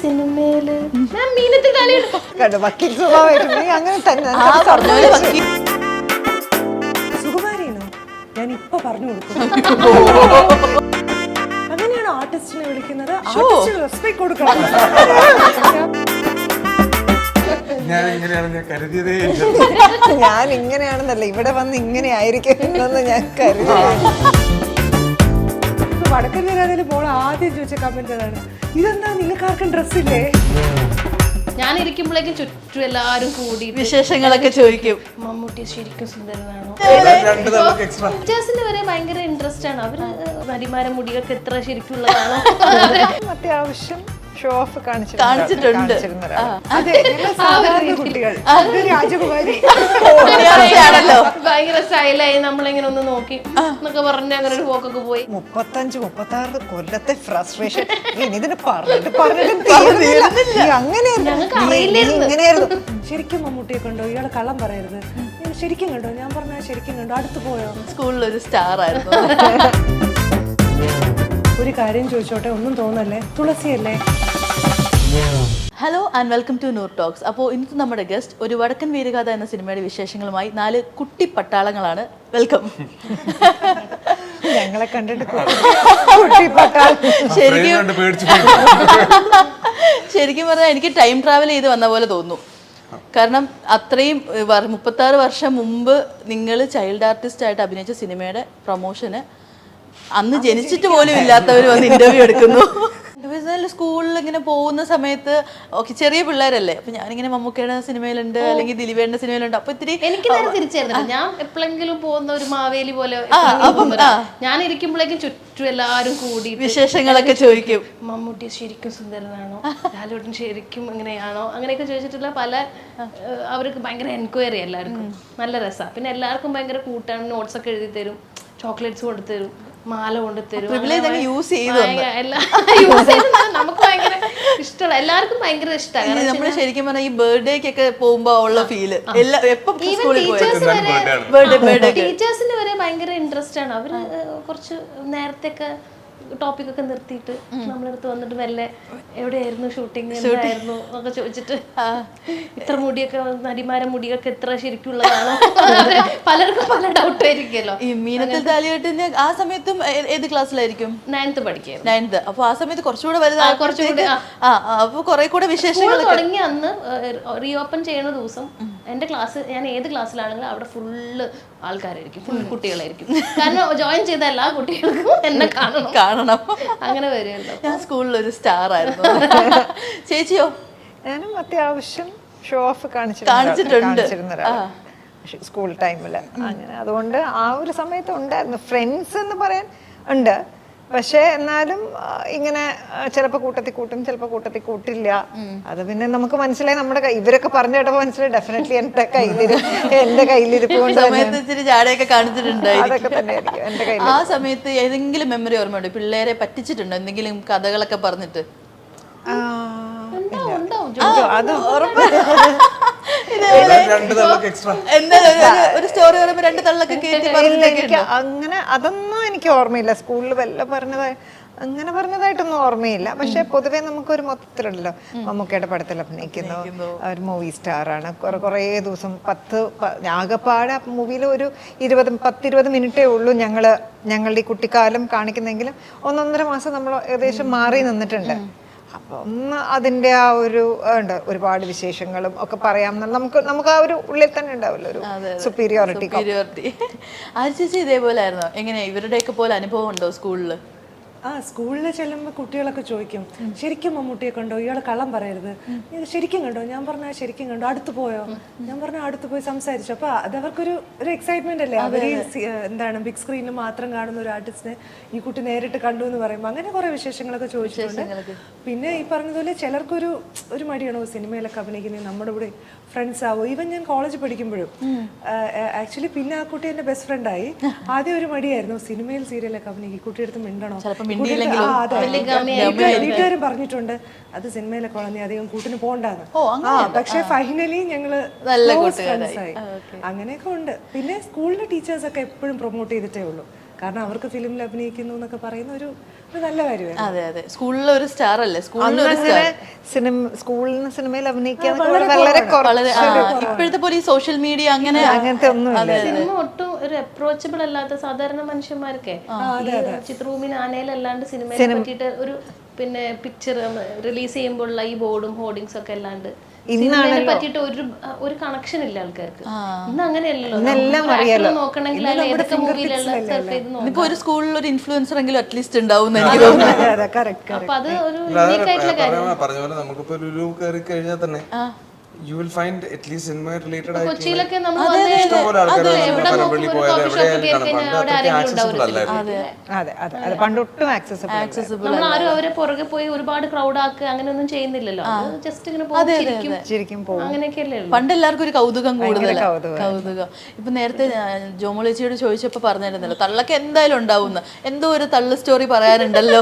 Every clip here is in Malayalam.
സിനിമയിൽ കണ്ടു. വക്കീൽ സ്വഭാവമായിട്ട് നീ അങ്ങനെ തന്നെ. സുകുമാരിയാണോ ഞാൻ ഇപ്പൊ പറഞ്ഞു കൊടുക്കും അങ്ങനെയാണ് ആർട്ടിസ്റ്റിനെ വിളിക്കുന്നത്? ആർട്ടിസ്റ്റിന് റെസ്പെക്ട് കൊടുക്കണം. ഞാൻ ഞാൻ കരുതിയതേ ഇല്ല. ഞാൻ ഇങ്ങനെയാണെന്നല്ല ഇവിടെ വന്ന് ഇങ്ങനെ ആയിരിക്കും എന്നൊന്ന് ഞാൻ കരുതി വടക്കൻ വരാതിൽ മോൾ ആദ്യം ചോദിച്ച കമന്റ് അതാണ്. ഇതെന്താ നിങ്ങൾക്ക് ആർക്കും ഡ്രസ്സില്ലേ? ഞാൻ ഇരിക്കുമ്പോഴേക്കും ചുറ്റും എല്ലാരും കൂടി വിശേഷങ്ങളൊക്കെ ചോദിക്കും. മമ്മൂട്ടി ശരിക്കും സുന്ദരനാണോ? ടീച്ചേഴ്സിന് വരെ ഭയങ്കര ഇൻട്രസ്റ്റ് ആണ്. അവർ നടിമാരെ മുടിയൊക്കെ എത്ര ശരിക്കുള്ളതാണോ? അത്യാവശ്യം. ഷോ ഓഫ് കാണിച്ചിട്ടുണ്ട്. കുട്ടികൾ. രാജകുമാരി. ഭയങ്കര സ്റ്റൈലായി നമ്മളിങ്ങനെ ഒന്ന് നോക്കി എന്നൊക്കെ പറഞ്ഞ് അങ്ങനെ ഒരു പോക്കൊക്കെ പോയി. മുപ്പത്തഞ്ച് മുപ്പത്തി ആറ് കൊല്ലത്തെ ഫ്രസ്ട്രേഷൻ ഇതിന് പറഞ്ഞിട്ട് പറഞ്ഞിട്ട് അങ്ങനെയായിരുന്നു. ശരിക്കും മമ്മൂട്ടിയെ കണ്ടോ? ഇയാൾ കള്ളം പറയരുത്. ഞാൻ ശരിക്കും കണ്ടോ? ഞാൻ പറഞ്ഞ ശരിക്കും കണ്ടോ? അടുത്ത് പോയോ? സ്കൂളിൽ ഒരു സ്റ്റാർ ആയിരുന്നു. ഒരു കാര്യം ചോദിച്ചോട്ടെ? ഒന്നും തോന്നല്ലേ? തുളസിയല്ലേ? Hello and welcome to Noor talks അപ്പോൾ ഇന്നത്തെ നമ്മുടെ ഗസ്റ്റ് ഒരു വടക്കൻ വീരഗാഥ എന്ന സിനിമയുടെ വിശേഷങ്ങളുമായി നാല് കുട്ടി പട്ടാളങ്ങളാണ്. വെൽക്കം ഞങ്ങളെ കണ്ടിട്ട് കുട്ടിപ്പട്ടാൽ ശരിക്കും. ശരിക്കും പറഞ്ഞാൽ എനിക്ക് ടൈം ട്രാവൽ ചെയ്ത് വന്ന പോലെ തോന്നുന്നു. കാരണം അത്രയും മുപ്പത്തി ആറ് വർഷം മുമ്പ് നിങ്ങൾ ചൈൽഡ് ആർട്ടിസ്റ്റ് ആയിട്ട് അഭിനയിച്ച സിനിമയുടെ പ്രൊമോഷന് അന്ന് ജനിച്ചിട്ട് പോലും ഇല്ലാത്തവർ വന്ന് ഇന്റർവ്യൂ എടുക്കുന്നു. സ്കൂളിൽ ഇങ്ങനെ പോകുന്ന സമയത്ത് ഓക്കെ ചെറിയ പിള്ളേരല്ലേ? അപ്പൊ ഞാനിങ്ങനെ മമ്മൂക്കയുടെ സിനിമയിലുണ്ട് അല്ലെങ്കിൽ ദിലീപേന്റെ സിനിമയിലുണ്ട്. അപ്പൊ ഇത്തിരി എനിക്ക് നേരെ തിരിച്ചായിരുന്നു ഞാൻ എപ്പോഴെങ്കിലും പോകുന്ന ഒരു മാവേലി പോലെ ഞാൻ ഇരിക്കുമ്പോഴേക്കും ചുറ്റും എല്ലാരും കൂടി വിശേഷങ്ങളൊക്കെ ചോദിക്കും. മമ്മൂട്ടി ശരിക്കും സുന്ദരനാണോ? ലാലോട്ടൻ ശരിക്കും ഇങ്ങനെയാണോ? അങ്ങനെയൊക്കെ ചോദിച്ചിട്ടുള്ള പല അവർക്ക് ഭയങ്കര എൻക്വയറി എല്ലാവർക്കും. നല്ല രസമാണ് പിന്നെ എല്ലാവർക്കും ഭയങ്കര കൂട്ടാണ്. നോട്ട്സ് ഒക്കെ എഴുതി തരും. ചോക്ലേറ്റ്സ് കൊടുത്തു തരും. മാല കൊണ്ട് തരും. യൂസ് ചെയ്തു യൂസ് ചെയ്ത് നമുക്ക് ഭയങ്കര ഇഷ്ടമാണ് എല്ലാവർക്കും ഭയങ്കര ഇഷ്ടമാണ് നമ്മൾ ശരിക്കും പറഞ്ഞാൽ ഈ ബർത്ത്ഡേക്കൊക്കെ പോകുമ്പോ ഉള്ള ഫീൽ ടീച്ചേഴ്സിന് വരെ ഭയങ്കര ഇൻട്രസ്റ്റ് ആണ്. അവർ കുറച്ച് നേരത്തെ ഒക്കെ ടോപ്പിക് ഒക്കെ നിർത്തിയിട്ട് നമ്മളടുത്ത് വന്നിട്ട് മെല്ലെ എവിടെയായിരുന്നു ഷൂട്ടിംഗ് എന്തായിരുന്നു ഒക്കെ ചോദിച്ചിട്ട് ഇത്ര മുടിയൊക്കെ നടിമാരെ മുടിയൊക്കെ എത്ര ശരിക്കുള്ളതാണോ പലർക്കും പല ഡൗട്ട് ആയിരിക്കുമല്ലോ. ഈ മീനത്തിൽ താലിയായിട്ട് ആ സമയത്തും ഏത് ക്ലാസ്സിലായിരിക്കും? നയൻത്ത് പഠിക്കുക നയൻത് അപ്പൊ ആ സമയത്ത് കുറച്ചുകൂടെ വലുതാ കുറച്ചുകൂടി, അപ്പൊ കുറെ കൂടെ വിശേഷങ്ങൾ തുടങ്ങി അന്ന് റീ ഓപ്പൺ ചെയ്യുന്ന ദിവസം എന്റെ ക്ലാസ് ഞാൻ ഏത് ക്ലാസ്സിലാണെങ്കിലും അവിടെ ഫുള്ള് ആൾക്കാരായിരിക്കും. ഫുൾ കുട്ടികളായിരിക്കും. കാരണം ജോയിൻ ചെയ്ത എല്ലാ കുട്ടികൾക്കും എന്നെ കാണണം. കാണണം. അങ്ങനെ വരുമല്ലോ. ഞാൻ സ്കൂളിൽ ഒരു സ്റ്റാർ ആയിരുന്നു. ചേച്ചിയോ? ഞാനും അത്യാവശ്യം ഷോ ഓഫ് കാണിച്ചിട്ടുണ്ട്. സ്കൂൾ ടൈമിൽ അങ്ങനെ അതുകൊണ്ട് ആ ഒരു സമയത്ത് ഉണ്ടായിരുന്നു. ഫ്രണ്ട്സ് എന്ന് പറയാൻ ഉണ്ട്. പക്ഷേ എന്നാലും ഇങ്ങനെ ചിലപ്പോൾ കൂട്ടത്തിൽ കൂട്ടും ചിലപ്പോൾ കൂട്ടത്തിൽ കൂട്ടില്ല. അത് പിന്നെ നമുക്ക് മനസ്സിലായി. നമ്മുടെ ഇവരൊക്കെ പറഞ്ഞു കേട്ടപ്പോൾ മനസ്സിലായി. ഡെഫിനറ്റ്ലി എന്റെ കയ്യിലിരു എന്റെ കയ്യിലിരിപ്പ് കൊണ്ട് ജാടയൊക്കെ അതൊക്കെ തന്നെയായിരിക്കും എന്റെ കയ്യിൽ ആ സമയത്ത് ഏതെങ്കിലും മെമ്മറി ഓർമ്മയുണ്ട്? പിള്ളേരെ പറ്റിച്ചിട്ടുണ്ടോ? എന്തെങ്കിലും കഥകളൊക്കെ പറഞ്ഞിട്ട്. അത് എക്സ്ട്രാ എന്താ ഒരു- സ്റ്റോറി പറയുമ്പോ രണ്ട് തള്ളൊക്കെ കേട്ടി എനിക്ക് അങ്ങനെ അതൊന്നും എനിക്ക് ഓർമ്മയില്ല. സ്കൂളിൽ വല്ല പറഞ്ഞതായി അങ്ങനെ പറഞ്ഞതായിട്ടൊന്നും ഓർമ്മയില്ല. പക്ഷെ പൊതുവേ നമുക്കൊരു മൊത്തത്തിലുണ്ടല്ലോ. മമ്മൂക്കയുടെ പടത്തിൽ അഭിനയിക്കുന്നു. ഒരു മൂവി സ്റ്റാർ ആണ്. കുറെ കുറേ ദിവസം പത്ത് ആകെപ്പാട് മൂവിയിൽ ഒരു ഇരുപത് പത്തിരുപത് മിനിറ്റേ ഉള്ളൂ ഞങ്ങൾ ഞങ്ങളുടെ ഈ കുട്ടിക്കാലം കാണിക്കുന്നെങ്കിലും ഒന്നൊന്നര മാസം നമ്മൾ ഏകദേശം മാറി നിന്നിട്ടുണ്ട്. അപ്പൊ ഒന്ന് അതിന്റെ ആ ഒരു ഉണ്ട്. ഒരുപാട് വിശേഷങ്ങളും ഒക്കെ പറയാം നമുക്ക് നമുക്ക് ആ ഒരു ഉള്ളിൽ തന്നെ ഉണ്ടാവില്ല ഒരു സുപ്പീരിയോറിറ്റി സുപ്പീരിയോറിറ്റി ആര് ചേച്ചി ഇതേപോലെ ആയിരുന്നോ എങ്ങനെ ഇവരുടെയൊക്കെ പോലെ അനുഭവം ഉണ്ടോ സ്കൂളിൽ ആ സ്കൂളിൽ ചെല്ലുമ്പോൾ കുട്ടികളൊക്കെ ചോദിക്കും ശരിക്കും മമ്മൂട്ടിയെ കണ്ടോ? ഇയാൾ കള്ളം പറയരുത്. ഇത് ശരിക്കും കണ്ടോ? ഞാൻ പറഞ്ഞ ശരിക്കും കണ്ടോ? അടുത്ത് പോയോ? ഞാൻ പറഞ്ഞ അടുത്ത് പോയി സംസാരിച്ചു. അപ്പൊ അത് അവർക്കൊരു ഒരു എക്സൈറ്റ്മെന്റ് അല്ലേ? അവർ എന്താണ് ബിഗ് സ്ക്രീനിൽ മാത്രം കാണുന്ന ഒരു ആർട്ടിസ്റ്റിനെ ഈ കുട്ടി നേരിട്ട് കണ്ടു എന്ന് പറയുമ്പോൾ അങ്ങനെ കുറെ വിശേഷങ്ങളൊക്കെ ചോദിച്ചിട്ടുണ്ട്. പിന്നെ ഈ പറഞ്ഞതുപോലെ ചിലർക്കൊരു ഒരു മടിയാണോ സിനിമയിലൊക്കെ അഭിനയിക്കുന്നത്? നമ്മുടെ കൂടെ ഫ്രണ്ട്സ് ആവോ? ഈവൻ ഞാൻ കോളേജ് പഠിക്കുമ്പോഴും ആക്ച്വലി പിന്നെ ആ കുട്ടി എന്റെ ബെസ്റ്റ് ഫ്രണ്ടായി ആദ്യം ഒരു മടിയായിരുന്നു സിനിമയിൽ സീരിയലൊക്കെ അഭിനയിക്കും? കുട്ടിയെടുത്ത് മിണ്ടണോ? വീട്ടുകാരും പറഞ്ഞിട്ടുണ്ട് അത് സിനിമയിലൊക്കെ നീ അധികം കൂട്ടിന് പോകണ്ടെന്ന്. ആ പക്ഷെ ഫൈനലി ഞങ്ങൾ. അങ്ങനെയൊക്കെ ഉണ്ട്. പിന്നെ സ്കൂളിലെ ടീച്ചേഴ്സ് ഒക്കെ എപ്പോഴും പ്രൊമോട്ട് ചെയ്തിട്ടേ ഉള്ളൂ. കാരണം അവർക്ക് ഫിലിമിൽ അഭിനയിക്കുന്നു എന്നൊക്കെ പറയുന്ന ഒരു നല്ല കാര്യമാണ് അതെ അതെ. സ്കൂളിലെ ഒരു സ്റ്റാർ അല്ലേ? സ്കൂളിൽ ഒരു സ്റ്റാർ സിനിമ സ്കൂളിൽ നിന്ന് സിനിമയിൽ അഭിനയിക്കാൻ വളരെ വളരെ ആ, ഇപ്പോഴത്തെ പോലെ ഈ സോഷ്യൽ മീഡിയ അങ്ങനെ അങ്ങനത്തെ ഒന്നുമില്ല. സിനിമ ഒട്ടും ഒരു അപ്രോച്ചബിൾ അല്ലാത്ത സാധാരണ മനുഷ്യന്മാർക്കെ ഈ ചിത്രഭൂമിന് ആനയിലല്ലാണ്ട് സിനിമയെ പറ്റിയിട്ട് ഒരു പിന്നെ പിക്ചർ റിലീസ് ചെയ്യുമ്പോഴുള്ള ഈ ബോർഡും ഹോർഡിങ്സ് ഒക്കെ അല്ലാണ്ട്. സിനിമയെ പറ്റിയിട്ട് ഒരു ഒരു കണക്ഷൻ ഇല്ല ആൾക്കാർക്ക്. ഇന്ന് അങ്ങനെയല്ലല്ലോ. ഒരു നോക്കണമെങ്കിൽ ഏതൊക്കെ മൂവിയിലുള്ള ഒരു സ്കൂളിൽ ഒരു ഇൻഫ്ലുവൻസർ എങ്കിലും അറ്റ്ലീസ്റ്റ് ഉണ്ടാവും എന്ന് എനിക്ക് തോന്നുന്നു. അപ്പൊ അത് ഒരു അതായത് ആയിട്ടുള്ള കാര്യം. പറഞ്ഞ പോലെ നമുക്കിപ്പോ ലുലു കയറി കഴിഞ്ഞാൽ തന്നെ you will find at least cinema related ആയിട്ട് കൊച്ചിയിലൊക്കെ നമ്മൾ ഇഷ്ടംപോലെ ആൾക്കാർ എവിടെ പനമ്പള്ളി പോയാലും എവിടെയായാലും പണ്ടൊട്ടും ആക്സസിബിൾ നമ്മൾ ആരും അവരെ പുറകെ പോയി ഒരുപാട് ക്രൗഡ് ആക്കുക അങ്ങനെയൊന്നും ചെയ്യുന്നില്ലല്ലോ. ജസ്റ്റ് ഇങ്ങനെ ശരിക്കും അങ്ങനെയൊക്കെയല്ലേ പണ്ട് എല്ലാവർക്കും ഒരു കൗതുകം കൂടുതൽ കൗതുകം. ഇപ്പൊ നേരത്തെ ജോമോളേച്ചിയോട് ചോദിച്ചപ്പോ പറഞ്ഞിരുന്നല്ലോ തള്ളക്ക് എന്തായാലും ഉണ്ടാവുന്ന എന്തോ ഒരു തള്ളു സ്റ്റോറി പറയാനുണ്ടല്ലോ.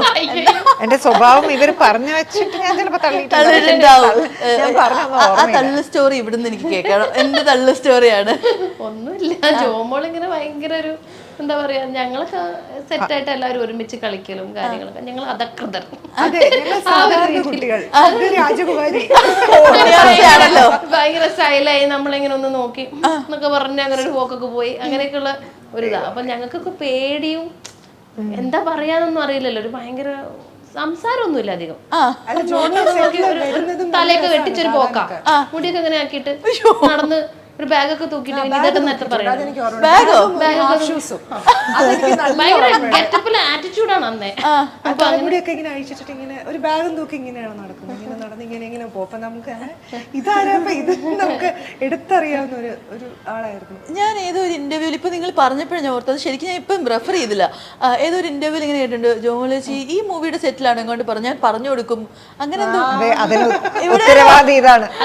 എന്റെ സ്വഭാവം ഇവർ പറഞ്ഞു വെച്ചിട്ട് ഞാൻ ചിലപ്പോ തള്ളിയിട്ടുണ്ട് തള്ളിയിട്ടുണ്ടാവും. തള്ളു സ്റ്റോറി ഇവിടുന്ന് എനിക്ക് കേൾക്കണം എന്ത് തള്ളു സ്റ്റോറിയാണ് ഒന്നുമില്ല. ജോമോൾ ഇങ്ങനെ ഭയങ്കര ഒരു എന്താ പറയാ ഞങ്ങളൊക്കെ സെറ്റായിട്ട് എല്ലാവരും ഒരുമിച്ച് കളിക്കലും കാര്യങ്ങളൊക്കെ. ഞങ്ങൾ അധകൃതർ ഭയങ്കര സ്റ്റൈലായി നമ്മളിങ്ങനെ ഒന്ന് നോക്കി എന്നൊക്കെ പറഞ്ഞ് അങ്ങനെ ഒരു പോക്കൊക്കെ പോയി. അങ്ങനെയൊക്കെയുള്ള ഒരു ഇതാ. അപ്പൊ ഞങ്ങൾക്കൊക്കെ പേടിയും എന്താ പറയാന്നൊന്നും അറിയില്ലല്ലോ. ഒരു ഭയങ്കര സംസാരമൊന്നുമില്ല അധികം. തലയൊക്കെ വെട്ടിച്ചൊരു പോക്കാ. മുടിയൊക്കെ അങ്ങനെ ആക്കിയിട്ട് നടന്ന് ഒരു ബാഗൊക്കെ തൂക്കിയിട്ട് പിന്നെ ഇതൊക്കെ നേരത്തെ പറയാം ബാഗോ? ഷൂസും ഭയങ്കര ഗെറ്റപ്പിലെ ആറ്റിറ്റ്യൂഡാണ് അന്നേ. തലമുടിയൊക്കെ ഇങ്ങനെ അഴിച്ചിട്ട് ഇങ്ങനെ ഒരു ബാഗും തൂക്കി ഇങ്ങനെയാണ് നടക്കുന്നത്? ഇങ്ങനെ നടന്ന് ഇങ്ങനെ ഇങ്ങനെ പോകും. അപ്പൊ നമുക്ക് ഇതാരപ്പോ ഇത് നമുക്ക് എടുത്തറിയാവുന്ന ഒരു ഒരു ആളായിരുന്നു. ഞാൻ ഏതോ ഒരു ഇന്റർവ്യൂവിൽ ഇപ്പൊ നിങ്ങൾ പറഞ്ഞപ്പോഴും ഞാൻ ഓർത്തത്. ശരിക്കും ഞാൻ ഇപ്പം റെഫർ ചെയ്തില്ല. ഏതൊരു ഏതോ ഒരു ഇന്റർവ്യൂവിൽ ഇങ്ങനെ കേട്ടിട്ടുണ്ട്. ജോമോളജി ഈ മൂവിയുടെ സെറ്റിലാണ് ഇങ്ങോട്ട് പറഞ്ഞു ഞാൻ പറഞ്ഞു കൊടുക്കും. അങ്ങനെ എന്തോ അതെ അതിന്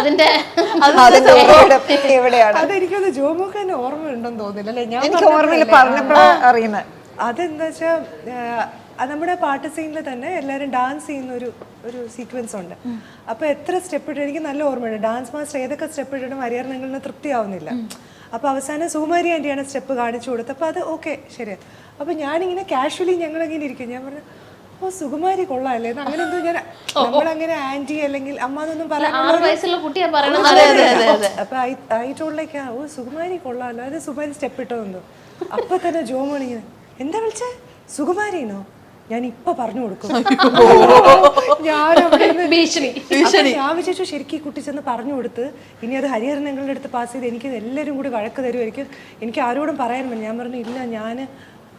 അതിന്റെ അതിന്റെ ഇവിടെ ഇവിടെയാണ് അതെനിക്കൊന്ന് ജോമോക്ക് ഓർമ്മ ഓർമ്മയുണ്ടെന്ന് തോന്നില്ല അല്ലേ ഞാൻ എനിക്ക് ഓർമ്മയില്ല പറഞ്ഞപ്പോഴാണ് അറിയുന്നത് അതെന്താ വെച്ചാൽ നമ്മുടെ പാട്ട് സീനിൽ തന്നെ എല്ലാവരും ഡാൻസ് ചെയ്യുന്ന ഒരു ഒരു സീക്വൻസ് ഉണ്ട് അപ്പൊ എത്ര സ്റ്റെപ്പ് ഇട്ട് എനിക്ക് നല്ല ഓർമ്മയുണ്ട്. ഡാൻസ് മാസ്റ്റർ ഏതൊക്കെ സ്റ്റെപ്പ് ഇട്ടിട്ടും നിങ്ങളിന് തൃപ്തിയാവുന്നില്ല. അപ്പൊ അവസാനം സുകുമാരി ആന്റിയാണ് സ്റ്റെപ്പ് കാണിച്ചു കൊടുത്തത്. അപ്പൊ അത് ഓക്കെ ശരി അപ്പൊ ഞാനിങ്ങനെ കാഷ്വലി ഞങ്ങളിങ്ങനെ ഇരിക്കും. ഞാൻ പറഞ്ഞു ഓ സുകുമാരി കൊള്ളാല്ലേ? എന്ന് അങ്ങനെ എന്തോ ഞാൻ നമ്മളങ്ങനെ ആന്റി അല്ലെങ്കിൽ അമ്മ എന്നൊന്നും പറയാൻ ആയിട്ടുള്ളേക്കാ ഓ സുകുമാരി കൊള്ളാമല്ലോ അത് സുകുമാരി സ്റ്റെപ്പ് ഇട്ടോന്നു അപ്പൊ തന്നെ ജോ ഇങ്ങനെ എന്താ വിളിച്ചേ? സുകുമാരിനോ ഞാൻ ഇപ്പൊ പറഞ്ഞു കൊടുക്കും. ഞാൻ ഞാൻ വിചാരിച്ചു ശരിക്കും ഈ കുട്ടി ചെന്ന് പറഞ്ഞു കൊടുത്ത് ഇനി അത് ഹരിഹരൻ ഞങ്ങളുടെ അടുത്ത് പാസ് ചെയ്ത് എനിക്ക് എല്ലാവരും കൂടി വഴക്ക് തരുമായിരിക്കും എനിക്ക് ആരോടും പറയാൻ പറ്റും ഞാൻ പറഞ്ഞു ഇല്ല ഞാൻ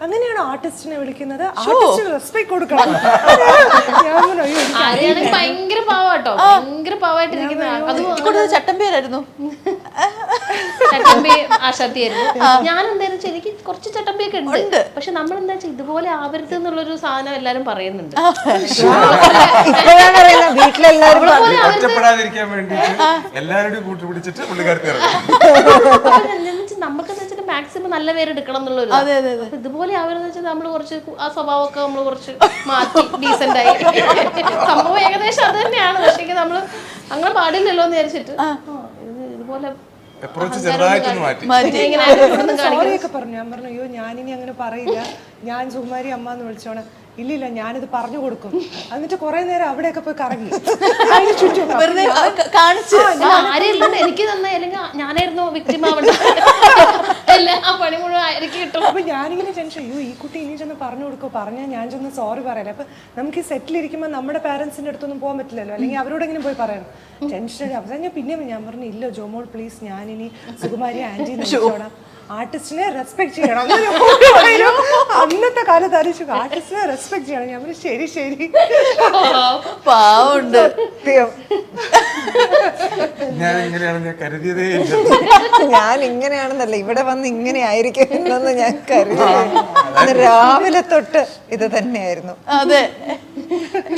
അങ്ങനെയാണ് ആർട്ടിസ്റ്റിനെ വിളിക്കുന്നത്. ആർട്ടിസ്റ്റിന് റെസ്പെക്ട് കൊടുക്കണം. ആരെയാണെങ്കിൽ ഭയങ്കര പാവാട്ടോ. ഭയങ്കര പാവായിട്ടിരിക്കുന്ന അതും ചട്ടമ്പി ആശാത്തിയായിരുന്നു. ഞാൻ എന്തായാലും വെച്ചാൽ എനിക്ക് കുറച്ച് ചട്ടമ്പിയൊക്കെ ഉണ്ട്. പക്ഷെ നമ്മൾ എന്താ വെച്ചാൽ ഇതുപോലെ ആവരുത് എന്നുള്ളൊരു സാധനം എല്ലാരും പറയുന്നുണ്ട്. ഒറ്റപ്പെടാതിരിക്കാൻ വേണ്ടി എല്ലാവരുടെയും കൂട്ടി പിടിച്ചിട്ട് പുള്ളിക്കാർക്ക് ഇറങ്ങും നമുക്ക് മാക്സിമം നല്ല പേര് എടുക്കണം എന്നുള്ളൊരു അതെ അതെ ഇതുപോലെ ആവരുന്ന വെച്ചാൽ നമ്മൾ കുറച്ച് ആ സ്വഭാവമൊക്കെ നമ്മൾ കുറച്ച് മാറ്റി ഡീസെന്റ് ആയി. സംഭവം ഏകദേശം അത് തന്നെയാണ്. പക്ഷേ നമ്മൾ അങ്ങനെ പാടില്ലല്ലോ എന്ന് വിചാരിച്ചിട്ട്. ഇതുപോലെ സോറിയൊക്കെ പറഞ്ഞു. ഞാൻ പറഞ്ഞു അയ്യോ ഞാനിനി അങ്ങനെ പറയില്ല. ഞാൻ സുകുമാരി അമ്മ എന്ന് വിളിച്ചോണം ഇല്ലില്ല ഞാനിത് പറഞ്ഞു കൊടുക്കും. എന്നിട്ട് കുറെ നേരം അവിടെയൊക്കെ പോയി കറങ്ങി. എനിക്ക് തന്നെ അല്ലെങ്കിൽ ഞാനായിരുന്നു വിക്ടിം അല്ല? ആ പണി മുഴുവൻ ആയിരിക്കും കിട്ടും. അപ്പൊ ഞാനിങ്ങനെ ടെൻഷൻ അയ്യോ ഈ കുട്ടി ഇനി ചെന്ന് പറഞ്ഞു കൊടുക്കോ? പറഞ്ഞാൽ ഞാൻ ചെന്ന് സോറി പറയല അപ്പൊ നമുക്ക് ഈ സെറ്റിൽ ഇരിക്കുമ്പോൾ നമ്മുടെ പാരന്റ്സിന്റെ അടുത്തൊന്നും പോകാൻ പറ്റില്ലല്ലോ. അല്ലെങ്കിൽ അവരോടെങ്കിലും പോയി പറയണം? ടെൻഷൻ അവസാനം ഞാൻ പിന്നെ ഞാൻ പറഞ്ഞു ഇല്ല ജോമോൾ പ്ലീസ് ഇനി സുകുമാരി ആന്റി വിളിച്ചോടാം. ആർട്ടിസ്റ്റിനെ റെസ്പെക്ട് ചെയ്യണം. അന്നത്തെ കാലത്ത് ആലോചിച്ചു ആർട്ടിസ്റ്റിനെ റെസ്പെക്ട് ചെയ്യണം. ഞാൻ ശരി ശരി. പാവുണ്ട് സത്യം. ഞാൻ ഇങ്ങനെയാണെന്ന് ഞാൻ കരുതിയതേ ഇല്ല. ഞാൻ ഇങ്ങനെയാണെന്നല്ല ഇവിടെ വന്ന് ഇങ്ങനെ ആയിരിക്കും എന്നൊന്ന് ഞാൻ കരുതി. രാവിലെ തൊട്ട് ഇത് തന്നെയായിരുന്നു. അതെ.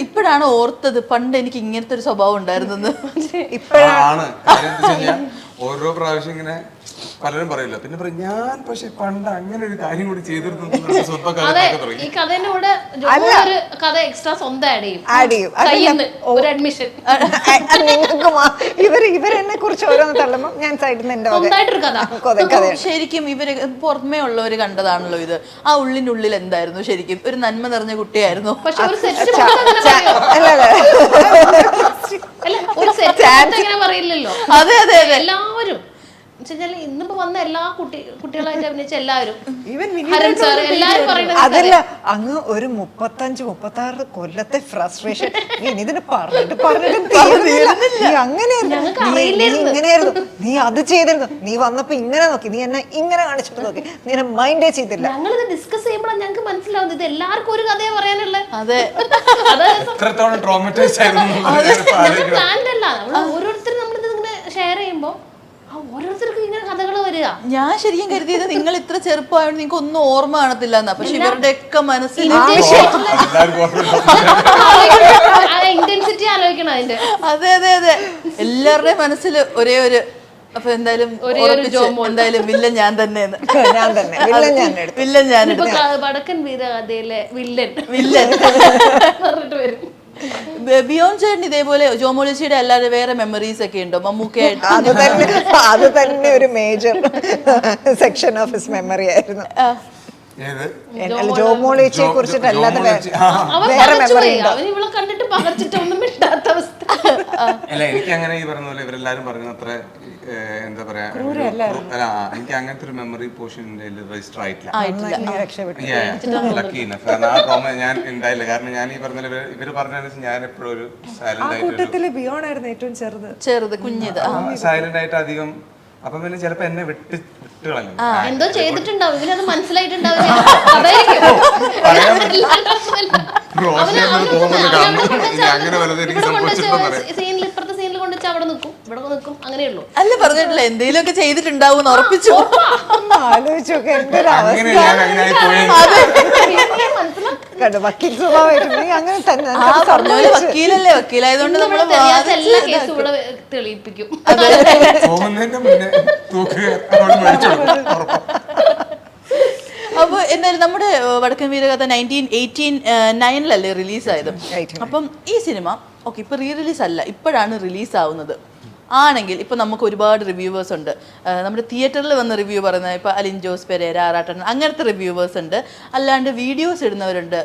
ഇപ്പോഴാണ് ഓർത്തത് പണ്ട് എനിക്ക് ഇങ്ങനത്തെ ഒരു സ്വഭാവം ഉണ്ടായിരുന്നെന്ന് ഇപ്പോഴാണ് ഓരോ പ്രാവശ്യം ഇങ്ങനെ പലരും പറയില്ല. പിന്നെ പറയും ഞാൻ പക്ഷെ പണ്ട് അങ്ങനെ ഒരു കാര്യം കൂടി ചെയ്തിരുന്നു സ്വന്തക്കാരൊക്കെ ഈ കഥേന്റെ കൂടെ ഒരു കഥ എക്സ്ട്രാ സ്വന്തം ആഡ് ചെയ്യും. ആഡ് ചെയ്യും. ഒരു അഡ്മിഷൻ നിങ്ങൾക്ക് ഇവർ ഇവരെന്നെ കുറിച്ച് ഓരോന്ന് തള്ളുമ്പോൾ ഞാൻ സൈഡിൽ നിന്ന് ശരിക്കും ഇവർ പുറമേ ഉള്ളവർ കണ്ടതാണല്ലോ ഇത്. ആ ഉള്ളിനുള്ളിൽ എന്തായിരുന്നു ശരിക്കും? ഒരു നന്മ നിറഞ്ഞ കുട്ടിയായിരുന്നു. പക്ഷെ ഒരു സെറ്റ് അല്ല ഒരു സെറ്റ് അങ്ങനെ പറയില്ലല്ലോ. അതെ അതെ അതെ. എല്ലാവരും എന്നുവെച്ചാൽ ഇന്നിപ്പോ വന്ന എല്ലാ കുട്ടി കുട്ടികളായിട്ട് അഭിനയിച്ച എല്ലാവരും. ഈവൻ ഹരൻ സാർ എല്ലാരും പറയുന്നത് അതല്ല അങ്ങ് ഒരു മുപ്പത്തഞ്ച് മുപ്പത്തി ആറ് കൊല്ലത്തെ ഫ്രസ്ട്രേഷൻ ഇതിന് പറഞ്ഞിട്ട് പറഞ്ഞിട്ട്. നീ അങ്ങനെയായിരുന്നു. നീ- നീ ഇങ്ങനെയായിരുന്നു. നീ അത് ചെയ്തിരുന്നു. നീ വന്നപ്പോ ഇങ്ങനെ നോക്കി. നീ എന്നെ ഇങ്ങനെ കാണിച്ചിട്ട് നോക്കി. നീ എന്നെ മൈൻഡേ ചെയ്തില്ല. ഞങ്ങളിത് ഡിസ്കസ് ചെയ്യുമ്പോഴാണ് ഞങ്ങൾക്ക് മനസ്സിലാവുന്നത്. ഇത് എല്ലാവർക്കും ഒരു കഥയെ പറയാനുള്ളത് അതെ. പ്ലാൻഡ് അല്ല. നമ്മൾ ഓരോരുത്തരും നമ്മളിത് ഇങ്ങനെ ഷെയർ ചെയ്യുമ്പോൾ ആ ഓരോരുത്തർക്കും ഇങ്ങനെ കഥകൾ വരിക. ഞാൻ ശരിക്കും കരുതിയത് നിങ്ങൾ ഇത്ര ചെറുപ്പമായോണ്ട് നിങ്ങൾക്ക് ഒന്നും ഓർമ്മ കാണത്തില്ല എന്നാ പക്ഷെ ഇവരുടെ ഒക്കെ മനസ്സിൽ ആ ഇന്റൻസിറ്റി ആലോചിക്കണം അതിന്റെ. അതെ അതെ അതെ. എല്ലാവരുടെയും മനസ്സിൽ ഒരേ ഒരു അപ്പൊ എന്തായാലും എന്തായാലും വില്ലൻ ഞാൻ തന്നെയെന്ന്. ഞാൻ തന്നെ. വില്ലൻ ഞാൻ വില്ലൻ ഞാൻ വടക്കൻ വീരകഥയിലെ വില്ലൻ. വില്ലൻ. പറഞ്ഞിട്ട് വരും. ബിയോൺ ചേട്ടൻ ഇതേപോലെ ജോമോളിച്ചിയുടെ അല്ലാതെ വേറെ മെമ്മറീസ് ഒക്കെ ഉണ്ടോ? മമ്മൂക്കയായിട്ട് അത് തന്നെ അത് തന്നെ ഒരു major section of his memory ആയിരുന്നു. ജോമോളിച്ചിയെ കുറിച്ചിട്ട് അല്ലാതെ അല്ല എനിക്ക് അങ്ങനെ ഈ പറഞ്ഞ പോലെ ഇവരെല്ലാരും അത്ര എന്താ പറയാ എനിക്ക് അങ്ങനത്തെ ഒരു മെമ്മറി പോർഷൻ രജിസ്റ്റർ ആയിട്ടില്ല. നീ രക്ഷപ്പെട്ടു. ലക്കി ഇനഫ് കാരണം ആ ട്രോമ ഞാൻ ഉണ്ടായില്ല. കാരണം ഞാൻ ഈ പറഞ്ഞ ഇവർ പറഞ്ഞ ഞാൻ എപ്പോഴും ഒരു സൈലന്റ് ആയിട്ട് ഏറ്റവും ചെറുത്. ചെറുത് കുഞ്ഞിത്. സൈലന്റ് ആയിട്ട് അധികം അപ്പൊ പിന്നെ ചിലപ്പോ എന്നെ വിട്ട് കളഞ്ഞു എന്തോ ചെയ്തിട്ടുണ്ടാവും. ഇവനത് മനസ്സിലായിട്ടുണ്ടാവില്ല. റോഷി എന്നൊരു ഇനി അങ്ങനെ എനിക്ക് എന്നറിയാം. സീനിൽ ഇപ്പുറത്തെ സീനിൽ കൊണ്ടുവച്ച് അവിടെ നിൽക്കും ഇവിടെ നിൽക്കും അങ്ങനെയുള്ളൂ അല്ല പറഞ്ഞിട്ടില്ല. എന്തെങ്കിലും ഒക്കെ ചെയ്തിട്ടുണ്ടാവും ഉറപ്പിച്ചു. എന്തൊരു ഞാൻ അങ്ങനെ ആയി കണ്ടു. വക്കീൽ സ്വഭാവമായിട്ട് നീ അങ്ങനെ തന്നെ ആ പറഞ്ഞ പോലെ വക്കീലല്ലേ? വക്കീലായതുകൊണ്ട് നമ്മൾ തെളിയാത്ത എല്ലാ കേസും ഇവിടെ തെളിയിപ്പിക്കും. പോകുന്നതിന്റെ മുന്നേ തൂക്ക് അവിടെ മേടിച്ചു കൊടുക്കും. ഉറപ്പാ. അപ്പൊ എന്തായാലും നമ്മുടെ ഏഹ്, വടക്കൻ വീരകഥ നയന്റീൻ എയ്റ്റീൻ നയനിലല്ലേ റിലീസായത്? അപ്പം ഈ സിനിമ ഓക്കെ ഇപ്പൊ റീ റിലീസ് അല്ല. ഇപ്പോഴാണ് റിലീസ് ആവുന്നത് ആണെങ്കിൽ ഇപ്പോൾ നമുക്ക് ഒരുപാട് റിവ്യൂവേഴ്സ് ഉണ്ട്. നമ്മുടെ തിയേറ്ററിൽ വന്ന് റിവ്യൂ പറയുന്ന ഇപ്പോൾ അലിൻ ജോസ് പെരേര ആറാട്ടൻ അങ്ങനത്തെ റിവ്യൂവേഴ്സ് ഉണ്ട്. അല്ലാണ്ട് വീഡിയോസ് ഇടുന്നവരുണ്ട്.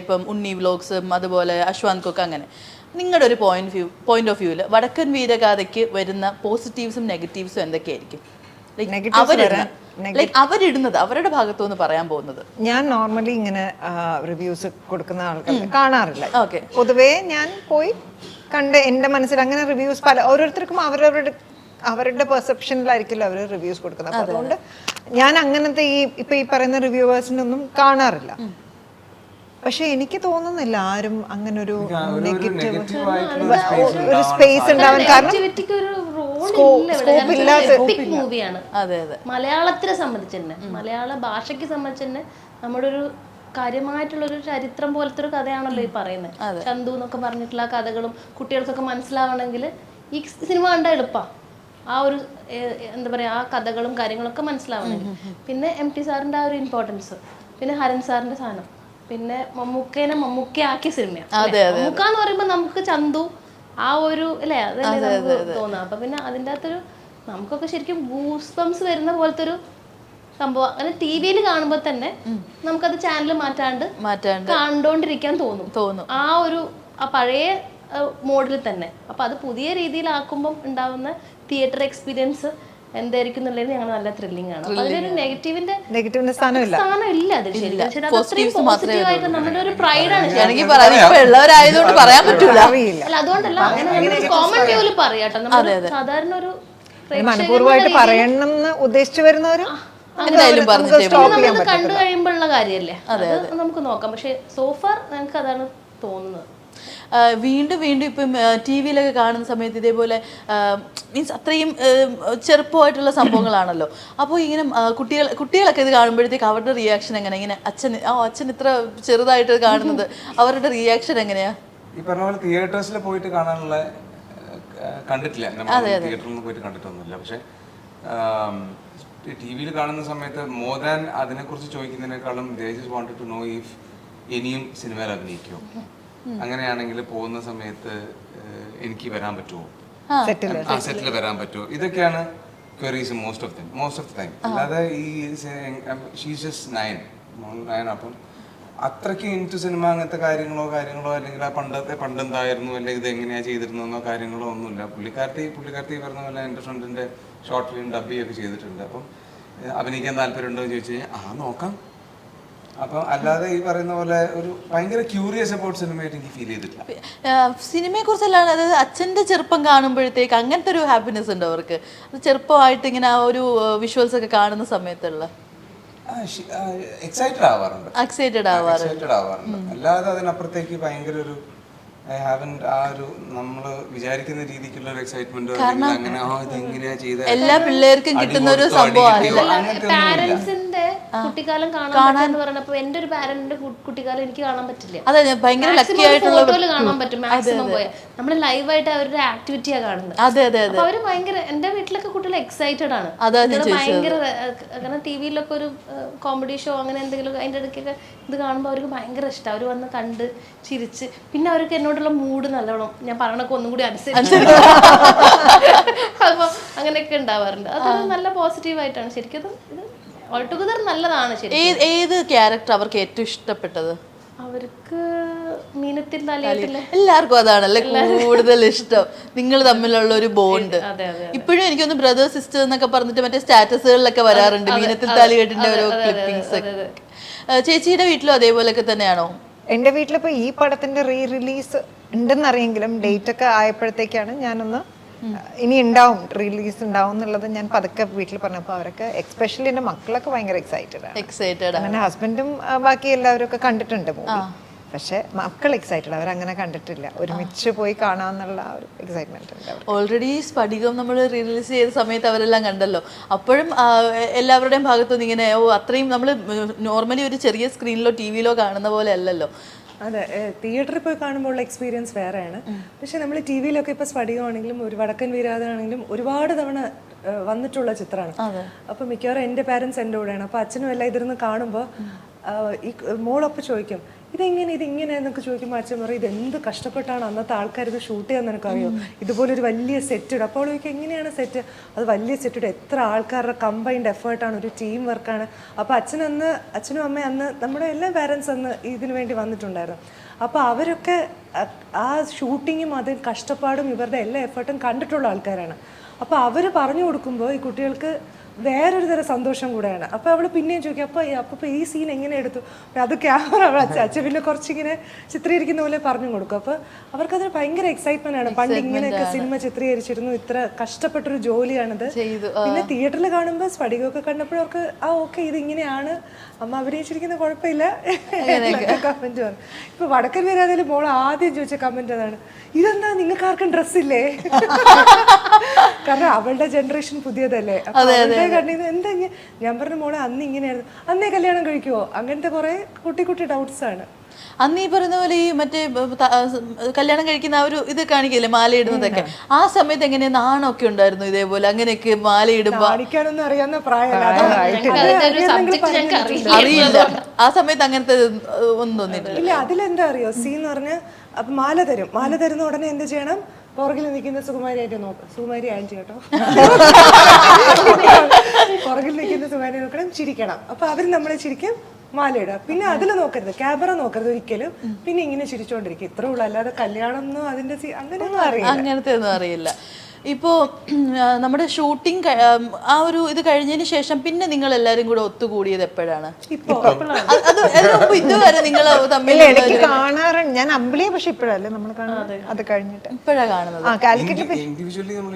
ഇപ്പം ഉണ്ണി വ്ലോഗ്സും അതുപോലെ അശ്വാന്ത് കുക്ക് അങ്ങനെ. നിങ്ങളുടെ ഒരു പോയിന്റ് വ്യൂ പോയിന്റ് ഓഫ് വ്യൂവിൽ വടക്കൻ വീരഗാഥയ്ക്ക് വരുന്ന പോസിറ്റീവ്സും നെഗറ്റീവ്സും എന്തൊക്കെയായിരിക്കും? ലൈക്ക് അവരിടുന്നത് അവരുടെ ഭാഗത്തുനിന്ന് പറയാൻ പോകുന്നത്. ഞാൻ നോർമലി ഇങ്ങനെ റിവ്യൂസ് കൊടുക്കുന്ന ആൾക്കാർ കാണാറില്ല. പൊതുവേ ഞാൻ പോയി കണ്ട് എന്റെ മനസ്സിൽ അങ്ങനെ റിവ്യൂസ് പല ഓരോരുത്തർക്കും അവരവരുടെ അവരുടെ പെർസെപ്ഷനിലായിരിക്കില്ല അവർ റിവ്യൂസ് കൊടുക്കുന്നത്. അതുകൊണ്ട് ഞാൻ അങ്ങനത്തെ ഈ ഇപ്പൊ ഈ പറയുന്ന റിവ്യൂവേഴ്സിനൊന്നും കാണാറില്ല. പക്ഷെ എനിക്ക് തോന്നുന്നില്ല ആരും അങ്ങനെ ഒരു നെഗറ്റീവ് ഒരു സ്പേസ് ഉണ്ടാവാൻ കാരണം എപ്പിക് മൂവിയാണ് അതെ അതെ. മലയാളത്തിനെ സംബന്ധിച്ച് തന്നെ മലയാള ഭാഷയ്ക്ക് സംബന്ധിച്ച് തന്നെ നമ്മുടെ ഒരു കാര്യമായിട്ടുള്ള ഒരു ചരിത്രം പോലത്തെ ഒരു കഥയാണല്ലോ ഈ പറയുന്നത്. ചന്തു എന്നൊക്കെ പറഞ്ഞിട്ടുള്ള കഥകളും കുട്ടികൾക്കൊക്കെ മനസ്സിലാവണമെങ്കിൽ ഈ സിനിമ കണ്ട എളുപ്പാ. ആ ഒരു എന്താ പറയാ ആ കഥകളും കാര്യങ്ങളൊക്കെ മനസ്സിലാവണമെങ്കിൽ. പിന്നെ എം ടി സാറിന്റെ ആ ഒരു ഇമ്പോർട്ടൻസ് പിന്നെ ഹരൻ സാറിന്റെ സാധനം. പിന്നെ മമ്മൂക്കേനെ മമ്മൂക്കയാക്കിയ സിനിമയാണ് മമ്മൂക്ക എന്ന് പറയുമ്പോൾ നമുക്ക് ചന്തു ആ ഒരു അല്ലേ? അതല്ലേ നമുക്ക് തോന്നുക. അപ്പൊ പിന്നെ അതിന്റെ അകത്തൊരു നമുക്കൊക്കെ ശരിക്കും ഗൂസ്ബംസ് വരുന്ന പോലത്തെ ഒരു സംഭവം. അങ്ങനെ ടി വിയിൽ കാണുമ്പോൾ തന്നെ നമുക്കത് ചാനൽ മാറ്റാണ്ട് മാറ്റാണ്ട് കണ്ടോണ്ടിരിക്കാൻ തോന്നും. തോന്നും. ആ ഒരു ആ പഴയ മോഡിൽ തന്നെ. അപ്പൊ അത് പുതിയ രീതിയിലാക്കുമ്പോൾ ഉണ്ടാവുന്ന തിയേറ്റർ എക്സ്പീരിയൻസ് എന്തായിരിക്കും എന്നുള്ളത് ഞങ്ങൾ നല്ല ത്രില്ലിംഗ് ആണ്. അപ്പൊ അതിലൊരു നെഗറ്റീവിന്റെ നെഗറ്റീവിന്റെ സ്ഥാനമില്ല സ്ഥാനം ഇല്ല. അതിൽ ശരിക്കും. പക്ഷേ അത് അത്രയും പോസിറ്റീവ് ആയിട്ട് നമ്മുടെ ഒരു പ്രൈഡാണ് ഉള്ളവരായതുകൊണ്ട് പറയാൻ പറ്റൂല. അല്ല അതുകൊണ്ടല്ല അങ്ങനെ കോമൺ വ്യൂവിൽ പറയാട്ടോ നമ്മൾ സാധാരണ ഒരു മനഃപൂർവമായിട്ട് പറയണം എന്ന് ഉദ്ദേശിച്ചു വരുന്നവരും എന്തായാലും പറഞ്ഞു നമ്മൾ കണ്ടു കഴിയുമ്പോഴുള്ള കാര്യല്ലേ? അത് നമുക്ക് നോക്കാം. പക്ഷെ സോഫാർ ഞങ്ങൾക്ക് അതാണ് തോന്നുന്നത്. വീണ്ടും വീണ്ടും ഇപ്പം ടി വിയിലൊക്കെ കാണുന്ന സമയത്ത് ഇതേപോലെ മീൻസ് അത്രയും ചെറുപ്പമായിട്ടുള്ള സംഭവങ്ങളാണല്ലോ. അപ്പോൾ ഇങ്ങനെ കുട്ടികൾ കുട്ടികളൊക്കെ ഇത് കാണുമ്പോഴത്തേക്ക് അവരുടെ റിയാക്ഷൻ എങ്ങനെ? ഇങ്ങനെ അച്ഛൻ ആ അച്ഛൻ ഇത്ര ചെറുതായിട്ട് കാണുന്നത് അവരുടെ റിയാക്ഷൻ എങ്ങനെയാ? ഈ പറഞ്ഞ പോലെ തിയേറ്റേഴ്സിൽ പോയിട്ട് കാണാനുള്ള കണ്ടിട്ടില്ല. നമ്മൾ തിയേറ്ററിൽ നിന്ന് പോയിട്ട് കണ്ടിട്ടൊന്നുമില്ല. പക്ഷേ ടി വിയിൽ കാണുന്ന സമയത്ത് മോർ ദാൻ അതിനെക്കുറിച്ച് ചോദിക്കുന്നതിനേക്കാളും they just wanted to know if ഇനിയും സിനിമയിൽ അഭിനയിക്കുമോ? അങ്ങനെയാണെങ്കിൽ പോകുന്ന സമയത്ത് എനിക്ക് വരാൻ പറ്റുമോ? സെറ്റിൽ ആ സെറ്റിൽ വരാൻ പറ്റുമോ? ഇതൊക്കെയാണ് queries most of them most of the time അല്ലാതെ ഈ ഷീസ് ജസ്റ്റ് നയൻ നയൻ അപ്പം അത്രയ്ക്ക് ഇന്റു സിനിമ അങ്ങനത്തെ കാര്യങ്ങളോ കാര്യങ്ങളോ അല്ലെങ്കിൽ ആ പണ്ടത്തെ പണ്ടെന്തായിരുന്നു അല്ലെങ്കിൽ ഇത് എങ്ങനെയാ ചെയ്തിരുന്നോ കാര്യങ്ങളോ ഒന്നുമില്ല. പുള്ളിക്കാരത്തി പുള്ളിക്കാരത്തി പറഞ്ഞ പോലെ എന്റെ ഫ്രണ്ടിന്റെ ഷോർട്ട് ഫിലിം ഡബ്ബിയൊക്കെ ഒക്കെ ചെയ്തിട്ടുണ്ട്. അപ്പം അഭിനയിക്കാൻ അഭിനയിക്കാൻ താല്പര്യമുണ്ടോ എന്ന് ചോദിച്ചു കഴിഞ്ഞാൽ ആ നോക്കാം. അപ്പം അല്ലാതെ ഈ പറയുന്ന പോലെ ഒരു ഭയങ്കര ക്യൂരിയസ് അബൌട്ട് സിനിമയായിട്ട് എനിക്ക് ഫീൽ ചെയ്തിട്ടില്ല. സിനിമയെ കുറിച്ചല്ലാണ് അതായത് അച്ഛന്റെ ചെറുപ്പം കാണുമ്പോഴത്തേക്ക് അങ്ങനത്തെ ഒരു ഹാപ്പിനെസ് ഉണ്ട് അവർക്ക്? ചെറുപ്പമായിട്ട് ഇങ്ങനെ ആ ഒരു വിഷ്വൽസ് ഒക്കെ കാണുന്ന സമയത്തുള്ള? എക്സൈറ്റഡ് ആവാറുണ്ട്. എക്സൈറ്റഡ് ആവാറ് എക്സൈറ്റഡ് ആവാറുണ്ട്. അല്ലാതെ അതിനപ്പുറത്തേക്ക് ഭയങ്കര ഒരു ഐ ഹാവൻ ആ ഒരു നമ്മൾ വിചാരിക്കുന്ന രീതിക്കുള്ള ഒരു എക്സൈറ്റ്മെന്റ് അങ്ങനെ ആ ഇത് എങ്ങനെയാ ചെയ്ത? എല്ലാ പിള്ളേർക്കും കിട്ടുന്ന ഒരു സംഭവം പാരന്റ്സിന്റെ കുട്ടിക്കാലം കാണാൻ എന്ന് പറഞ്ഞപ്പോ എന്റെ ഒരു പാരന്റിന്റെ കുട്ടിക്കാലം എനിക്ക് കാണാൻ പറ്റില്ല. അതെ ഭയങ്കര ലക്കി ആയിട്ടുള്ള ഫോട്ടോയിൽ കാണാൻ പറ്റും മാക്സിമം പോയ. നമ്മൾ ലൈവായിട്ട് അവരുടെ ആക്ടിവിറ്റിയാ കാണുന്നത്. അതെ അതെ അതെ. അവർ ഭയങ്കര എന്റെ വീട്ടിലൊക്കെ കുട്ടികൾ എക്സൈറ്റഡ് ആണ്. ഭയങ്കര കാരണം ടി വിയിലൊക്കെ ഒരു കോമഡി ഷോ അങ്ങനെ എന്തെങ്കിലും അതിന്റെ ഇടയ്ക്കൊക്കെ ഇത് കാണുമ്പോൾ അവർക്ക് ഭയങ്കര ഇഷ്ടം. അവർ വന്ന് കണ്ട് ചിരിച്ച് പിന്നെ അവർക്ക് എന്നോടുള്ള മൂഡ് നല്ലോണം. ഞാൻ പറയണൊക്കെ ഒന്നും കൂടി അനുസരിച്ച്. അപ്പൊ അങ്ങനെയൊക്കെ ഉണ്ടാവാറുണ്ട്. അത് നല്ല പോസിറ്റീവ് ആയിട്ടാണ്. ശരിക്കും ഇത് നല്ലതാണ് ശരി ഏത് ക്യാരക്ടർ അവർക്ക് ഏറ്റവും ഇഷ്ടപ്പെട്ടത്? അവർക്ക് മീനത്തിൽ എല്ലാവർക്കും അതാണല്ലേ കൂടുതൽ ഇഷ്ടം. നിങ്ങൾ തമ്മിലുള്ള ഒരു ബോണ്ട് ഇപ്പോഴും എനിക്കൊന്ന് ബ്രദർ സിസ്റ്റർ എന്നൊക്കെ പറഞ്ഞിട്ട് മറ്റേ സ്റ്റാറ്റസുകളിലൊക്കെ വരാറുണ്ട്. മീനത്തിൽ താലി കെട്ടിന്റെ ഓരോ ക്ലിപ്പിംഗ്സ് ചേച്ചിയുടെ വീട്ടിലും അതേപോലെയൊക്കെ തന്നെയാണോ? എന്റെ വീട്ടിലിപ്പോൾ ഈ പടത്തിന്റെ റീ റിലീസ് ഉണ്ടെന്നറിയെങ്കിലും ഡേറ്റ് ഒക്കെ ആയപ്പോഴത്തേക്കാണ് ഞാനൊന്ന് ഇനി ഉണ്ടാവും റിലീസ് ഉണ്ടാവും എന്നുള്ളത് ഞാൻ പതുക്കെ വീട്ടിൽ പറഞ്ഞപ്പോൾ അവരൊക്കെ എക്സ്പെഷ്യലി എന്റെ മക്കളൊക്കെ ഭയങ്കര എക്സൈറ്റഡ് ആണ്. എക്സൈറ്റഡ് അങ്ങനെ ഹസ്ബൻഡും ബാക്കി എല്ലാവരും ഒക്കെ കണ്ടിട്ടുണ്ട് മൂവി പക്ഷെ മക്കൾ എക്സൈറ്റഡ് അവരങ്ങനെ കണ്ടിട്ടില്ല. ഒരുമിച്ച് പോയി കാണാന്നുള്ള ഒരു എക്സൈറ്റ്മെന്റ് ഉണ്ട് ഓൾറെഡി സ്ഫടികം നമ്മൾ റിലീസ് ചെയ്ത സമയത്ത് അവരെല്ലാം കണ്ടല്ലോ. അപ്പോഴും എല്ലാവരുടെയും ഭാഗത്തുനിന്ന് ഇങ്ങനെ ഓ അത്രയും നമ്മൾ നോർമലി ഒരു ചെറിയ സ്ക്രീനിലോ ടി വിയിലോ കാണുന്ന പോലെ അല്ലല്ലോ. അതെ തിയേറ്ററിൽ പോയി കാണുമ്പോൾ ഉള്ള എക്സ്പീരിയൻസ് വേറെയാണ്. പക്ഷെ നമ്മൾ ടി വിയിലൊക്കെ ഇപ്പൊ സ്ഫടികമാണെങ്കിലും ഒരു വടക്കൻ വീരാതനാണെങ്കിലും ഒരുപാട് തവണ വന്നിട്ടുള്ള ചിത്രമാണ്. അപ്പൊ മിക്കവാറും എന്റെ പാരൻസ് എന്റെ കൂടെയാണ്. അപ്പൊ അച്ഛനും എല്ലാം ഇതിരുന്ന് കാണുമ്പോൾ ഈ മോളൊപ്പം ചോദിക്കും ഇതെങ്ങനെ ഇതിങ്ങനെ എന്നൊക്കെ ചോദിക്കുമ്പോൾ അച്ഛൻ പറയും ഇത് എന്ത് കഷ്ടപ്പെട്ടാണ് അന്നത്തെ ആൾക്കാർ ഇത് ഷൂട്ട് ചെയ്യാൻ നിനക്കറിയോ ഇതുപോലെ ഒരു വലിയ സെറ്റ് ഇടും. അപ്പോൾ ചോദിക്കും എങ്ങനെയാണ് സെറ്റ് അത് വലിയ സെറ്റ് ഇടും. എത്ര ആൾക്കാരുടെ കമ്പൈൻഡ് എഫേർട്ടാണ് ഒരു ടീം വർക്കാണ് അപ്പോൾ അച്ഛനന്ന് അച്ഛനും അമ്മയും അന്ന് നമ്മുടെ എല്ലാ പാരൻസ് അന്ന് ഇതിനു വേണ്ടി വന്നിട്ടുണ്ടായിരുന്നു. അപ്പോൾ അവരൊക്കെ ആ ഷൂട്ടിങ്ങും അത് കഷ്ടപ്പാടും ഇവരുടെ എല്ലാ എഫേർട്ടും കണ്ടിട്ടുള്ള ആൾക്കാരാണ്. അപ്പോൾ അവർ പറഞ്ഞു കൊടുക്കുമ്പോൾ ഈ കുട്ടികൾക്ക് വേറൊരു തരം സന്തോഷം കൂടെയാണ്. അപ്പോൾ അവൾ പിന്നെയും ചോദിക്കും അപ്പോൾ അപ്പോൾ ഈ സീൻ എങ്ങനെ എടുത്തു? അപ്പോൾ അത് ക്യാമറ അച്ഛൻ അച്ഛ പിന്നെ കുറച്ചിങ്ങനെ ചിത്രീകരിക്കുന്ന പോലെ പറഞ്ഞു കൊടുക്കും. അപ്പോൾ അവർക്കത് ഭയങ്കര എക്സൈറ്റ്മെന്റ് ആണ്. പണ്ട് ഇങ്ങനെയൊക്കെ സിനിമ ചിത്രീകരിച്ചിരുന്നു. ഇത്ര കഷ്ടപ്പെട്ടൊരു ജോലിയാണിത്. പിന്നെ തിയേറ്ററിൽ കാണുമ്പോൾ സ്ഫടികമൊക്കെ കണ്ടപ്പോൾ അവർക്ക് ആ ഓക്കെ ഇത് ഇങ്ങനെയാണ്. അമ്മ അഭിനയിച്ചിരിക്കുന്ന കുഴപ്പമില്ല. കമന്റ് പറഞ്ഞു ഇപ്പൊ വടക്കൻ വരാതിൽ മോൾ ആദ്യം ചോദിച്ച കമന്റ് അതാണ് ഇതെന്താ നിങ്ങൾക്ക് ആർക്കും ഡ്രസ്സില്ലേ കാരണം അവളുടെ ജനറേഷൻ പുതിയതല്ലേ. അവളുടെ കണ്ണിൽ നിന്ന് എന്താ? ഞാൻ പറഞ്ഞ മോളെ അന്ന് ഇങ്ങനെയായിരുന്നു അന്നേ കല്യാണം കഴിക്കുവോ അങ്ങനത്തെ കുറെ കുട്ടി കുട്ടി ഡൗട്ട്സ് ആണ് അന്ന് ഈ പറയുന്ന പോലെ ഈ മറ്റേ കല്യാണം കഴിക്കുന്ന ആ ഒരു ഇത് കാണിക്കില്ലേ മാലയിടുന്നതൊക്കെ? ആ സമയത്ത് എങ്ങനെ നാണൊക്കെ ഉണ്ടായിരുന്നു ഇതേപോലെ? അങ്ങനെയൊക്കെ മാലയിടുമ്പോ? കാണിക്കാനൊന്നും അറിയാവുന്ന പ്രായമല്ല. അറിയില്ല. ആ സമയത്ത് അങ്ങനത്തെ ഒന്നും തോന്നിയിട്ടില്ല. ഇല്ല അതിലെന്താ അറിയോ? സി എന്ന് പറഞ്ഞ അപ്പൊ മാല തരും. മാല തരുന്ന ഉടനെ എന്ത് ചെയ്യണം? പുറകിൽ നിൽക്കുന്ന സുകുമാരി ആയിട്ട് നോക്കും. സുകുമാരി ആന്റി കേട്ടോ. പുറകിൽ നിൽക്കുന്ന സുകുമാരി നോക്കണം ചിരിക്കണം. അപ്പൊ അവർ നമ്മളെ ചിരിക്കും. മാലയിടുക പിന്നെ അതിൽ നോക്കരുത്. ക്യാമറ നോക്കരുത് ഒരിക്കലും. പിന്നെ ഇങ്ങനെ ചിരിച്ചോണ്ടിരിക്കും. ഇത്രേ ഉള്ളൂ. അല്ലാതെ കല്യാണം ഒന്നും അതിന്റെ അങ്ങനെ അങ്ങനെയൊന്നും അറിയില്ല. അങ്ങനത്തെ ഒന്നും അറിയില്ല. ഇപ്പോ ആ, നമ്മുടെ ഷൂട്ടിംഗ് ആ ഒരു ഇത് കഴിഞ്ഞതിന് ശേഷം പിന്നെ നിങ്ങൾ എല്ലാവരും കൂടെ ഒത്തുകൂടിയത് എപ്പോഴാണ്? ഇതുവരെ നിങ്ങൾ തമ്മിൽ കാണാറുണ്ട് ഞാൻ അമ്പിളിയെ പക്ഷെ ഇപ്പോഴല്ലേ നമ്മൾ കാണുന്നത് അത്. കഴിഞ്ഞിട്ട്. ഇപ്പോഴാണ് കാണുന്നത്? കാലിക്കറ്റ് ഇൻഡിവിജ്വലി നമ്മൾ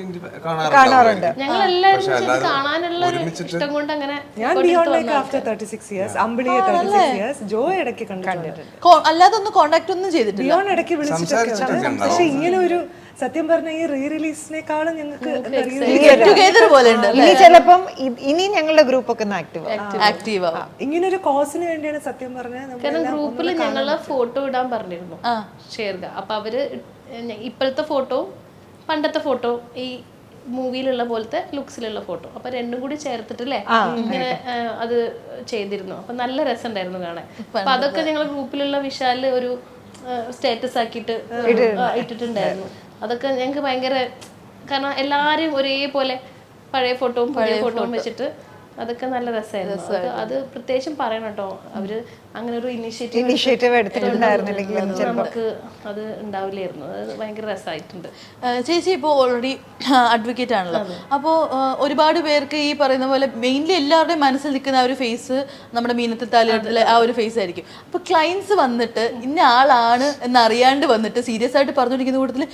കാണാറുണ്ട്. ഞങ്ങൾ എല്ലാവരും കാണാനുള്ള ഇഷ്ടം കൊണ്ട് അങ്ങനെ ഞാൻ beyond like after thirty six years അമ്പിളിയെ thirty six years ജോ ഇടയ്ക്ക് കണ്ടിട്ടുണ്ട്. അല്ലാതെ ഒന്ന് കോണ്ടാക്ട് ഒന്നും ചെയ്തിട്ടില്ല. ഇടയ്ക്ക് ഉണ്ട്. പക്ഷെ ഇങ്ങനെ ഒരു സത്യം പറഞ്ഞ ഈ റീ റിലീസിനേക്കാളും ഞങ്ങൾക്ക് ഗെറ്റ് ടുഗെദർ പോലെ ഉണ്ട് ഇനി ചിലപ്പം ഇ- ഇനി ഞങ്ങളുടെ ഗ്രൂപ്പ് ഒക്കെ ഒന്ന് ആക്റ്റീവ് ആക്റ്റീവ് ആവും. ഇങ്ങനെ ഒരു കോസിന് വേണ്ടിയാണ് സത്യം പറഞ്ഞാൽ കാരണം ഗ്രൂപ്പിൽ ഞങ്ങൾ ഫോട്ടോ ഇടാൻ പറഞ്ഞിരുന്നു ഷെയർ അപ്പൊ അവർ ഞ- ഇപ്പോഴത്തെ ഫോട്ടോ പണ്ടത്തെ ഫോട്ടോ ഈ മൂവിയിലുള്ള പോലത്തെ ലുക്സിലുള്ള ഫോട്ടോ അപ്പൊ രണ്ടും കൂടി ചേർത്തിട്ടല്ലേ ഇങ്ങനെ ആ, അത് ചെയ്തിരുന്നു. അപ്പൊ നല്ല രസമുണ്ടായിരുന്നു കാണാൻ. അപ്പൊ അതൊക്കെ ഞങ്ങൾ ഗ്രൂപ്പിലുള്ള വിശാലിൽ ഒരു സ്റ്റേറ്റസ് ആക്കിയിട്ട് ആ, ഇട്ടിട്ടുണ്ടായിരുന്നു. അതൊക്കെ ഞങ്ങൾക്ക് ഭയങ്കര കാരണം എല്ലാരും ഒരേപോലെ പഴയ ഫോട്ടോയും പുതിയ ഫോട്ടോയും വെച്ചിട്ട് അതൊക്കെ നല്ല രസമായിരുന്നു. അത് അത് പ്രത്യേകിച്ചും പറയണം കേട്ടോ. അവർ അങ്ങനെ ഒരു ഇനിഷ്യേറ്റീവ് ഇനിഷ്യേറ്റീവ് എടുത്തിട്ടുണ്ടായിരുന്നില്ലെങ്കിൽ നമുക്ക് അത് ഉണ്ടാവില്ലായിരുന്നു. അത് ഭയങ്കര രസമായിട്ടുണ്ട്. ചേച്ചി ഇപ്പോൾ ഓൾറെഡി അഡ്വക്കേറ്റ് ആണല്ലോ. അപ്പോൾ ഒരുപാട് പേർക്ക് ഈ പറയുന്ന പോലെ മെയിൻലി എല്ലാവരുടെയും മനസ്സിൽ നിൽക്കുന്ന ആ ഒരു ഫേസ് നമ്മുടെ മീനത്തിൽ താലിലെ ആ ഒരു ഫേസ് ആയിരിക്കും. അപ്പോൾ ക്ലയൻസ് വന്നിട്ട് ഇന്ന ആളാണ് എന്ന് അറിയാണ്ട് വന്നിട്ട് സീരിയസ് ആയിട്ട് പറഞ്ഞുകൊണ്ടിരിക്കുന്ന കൂട്ടത്തിൽ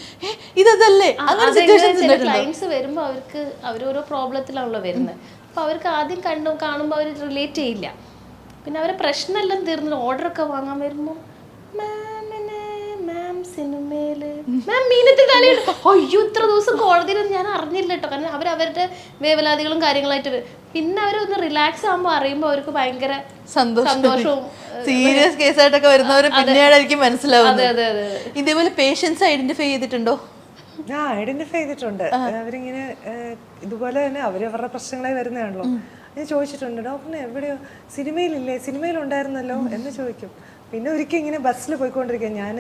ഇതല്ലേ? അങ്ങനെ ക്ലയൻസ് വരുമ്പോൾ അവർക്ക് അവരോരോ ഓരോ പ്രോബ്ലത്തിലാണല്ലോ വരുന്നത്. അപ്പൊ അവർക്ക് ആദ്യം കണ്ടു കാണുമ്പോൾ അവർ റിലേറ്റ് ചെയ്യില്ല. പിന്നെ അവരെ പ്രശ്നമെല്ലാം തീർന്നു ഓർഡറൊക്കെ ഒക്കെ വാങ്ങാൻ വരുമ്പോൾ മാമിനെ മാം സിനിമയിൽ മാം മീനത്തിൽ കളിയുണ്ട് അയ്യോ ഇത്ര ദിവസം കോടതിയിൽ ഞാൻ അറിഞ്ഞില്ല കേട്ടോ. കാരണം അവർ അവരുടെ വേവലാതികളും കാര്യങ്ങളായിട്ട് വരും. പിന്നെ അവരൊന്ന് റിലാക്സ് ആകുമ്പോൾ അറിയുമ്പോൾ അവർക്ക് ഭയങ്കര സന്തോഷം. സന്തോഷവും സീരിയസ് കേസായിട്ടൊക്കെ വരുന്നവർ പിന്നീടായിരിക്കും മനസ്സിലാവുന്നത്. ഇതേപോലെ പേഷ്യൻസ് ഐഡന്റിഫൈ ചെയ്തിട്ടുണ്ടോ? ആ ഐഡന്റിഫൈ ചെയ്തിട്ടുണ്ട്. അവരിങ്ങനെ ഇതുപോലെ തന്നെ അവരവരുടെ പ്രശ്നങ്ങളായി വരുന്നതാണല്ലോ. ഞാൻ ചോദിച്ചിട്ടുണ്ട് ഡോക്ടറിനെ എവിടെയോ സിനിമയിലില്ലേ? സിനിമയിലുണ്ടായിരുന്നല്ലോ? എന്ന് ചോദിക്കും. പിന്നെ ഒരിക്കൽ ഇങ്ങനെ ബസ്സിൽ പോയിക്കൊണ്ടിരിക്കുക. ഞാൻ